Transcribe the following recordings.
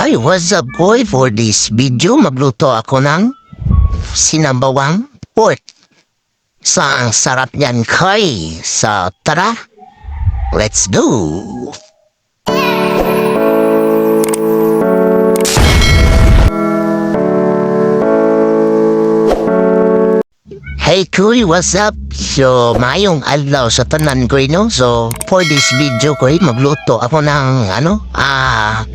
Hi, what's up boy? For this video, magluto ako ng sinambawang pork. Sa ang sarap niyan kay sa tara, let's do! Hey Kuy, what's up? So, mayong adlaw sa tanan ko no? So, for this video ko, magluto ako ng ano? Ah,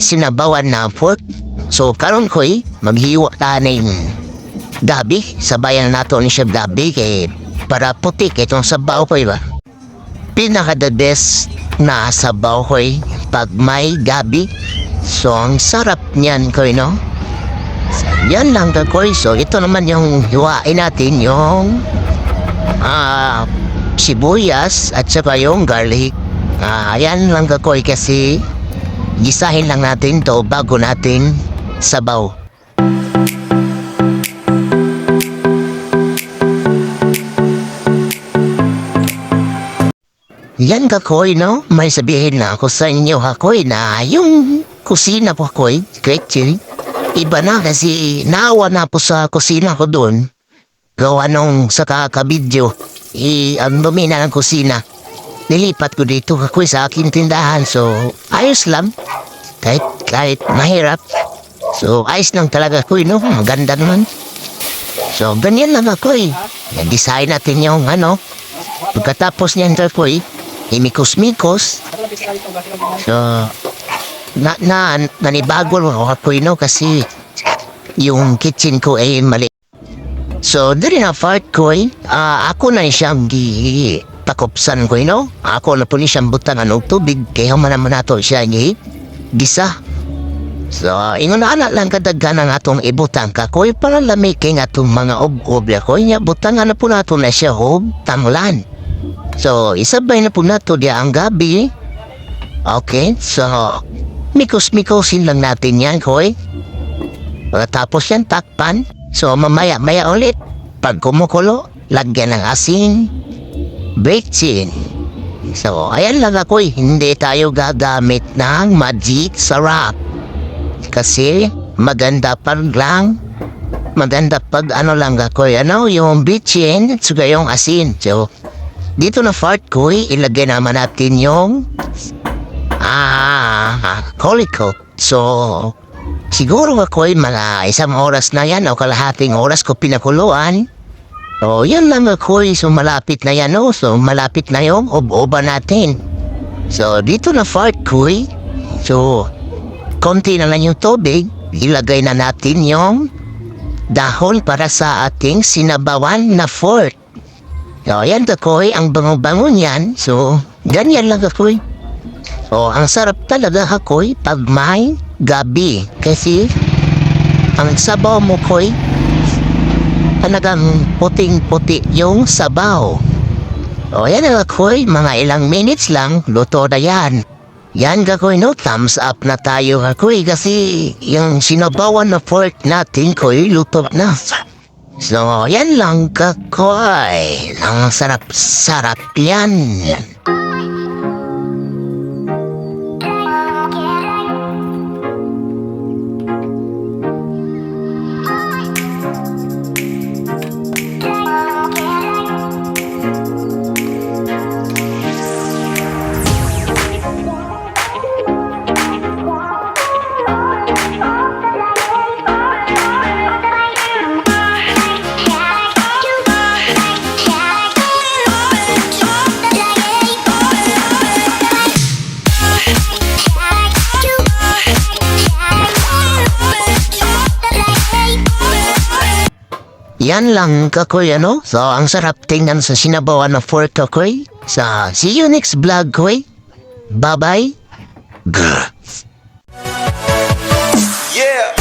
sinabawan na pork. So, karon ko maghiwa ta ng gabi. Sabayan nato ni siya gabi kay para putik itong sabaw ko ba? Pinaka the best na sabaw ko pag may gabi. So, ang sarap niyan ko no? Yan lang kakoy. So, ito naman yung hiwain natin yung ah sibuyas at saka yung garlic. Ah, yan lang kakoy kasi gisahin lang natin to bago natin sabaw. Yan kakoy, no? May sabihin na ako sa inyo, kakoy, na yung kusina po, kakoy, kitchen, Iba na kasi naawa na po sa kusina ko doon. Gawa nung sa kakabidyo, i ang dumi na ng kusina. Nilipat ko dito ako sa aking tindahan so ayos lang. Kahit, kahit mahirap. So ayos lang talaga ko no? Maganda naman. So ganyan lang ako eh. Design natin yung ano. Pagkatapos niyan ko eh, imikos-mikos. So, na, na, nanibago ako no kasi yung kitchen ko ay mali. So, dali na part ko eh, ah, ako na siyang gi takopsan ko no. Ako na po ni siyang butang ano tubig kaya man naman nato siya gi gisa. So, ingon na anak lang kadaghan ang atong ibutang ka ko para lamig kay nga atong mga ob-ob ko niya butang na po nato na siya hob tanglan. So, isabay na po nato diya ang gabi. Okay, so Mikos-mikosin lang natin yan, Koy. Pagkatapos yan, takpan. So, mamaya-maya ulit. Pag kumukulo, lagyan ng asin. Bitchin. So, ayan lang ako Hindi tayo gagamit ng magic sarap. Kasi, maganda pag lang. Maganda pag ano lang ako Ano, yung bitchin at saka yung asin. So, dito na fart ko ilagay naman natin yung Ah, koliko. So, siguro ako'y mga isang oras na yan o kalahating oras ko pinakuluan. So, yan lang ako'y so malapit na yan o. So, malapit na yung ob-oba natin. So, dito na fart ko'y. So, konti na lang yung tubig. Ilagay na natin yung dahon para sa ating sinabawan na fort. So, yan ako'y ang bango-bango niyan. So, ganyan lang ako'y. Oh, ang sarap talaga hakoy pag may gabi. Kasi ang sabaw mo koy talagang puting-puti yung sabaw. O yan ang ako'y mga ilang minutes lang, luto na yan. Yan kakoy no, thumbs up na tayo kakoy kasi yung sinabawan na pork natin koy luto na. So, yan lang kakoy. Ang sarap-sarap yan. Ayan lang, Kakoy, ano? So, ang sarap tingnan sa sinabawan na fork, Kakoy. So, see you next vlog, Koy. Bye-bye. Yeah!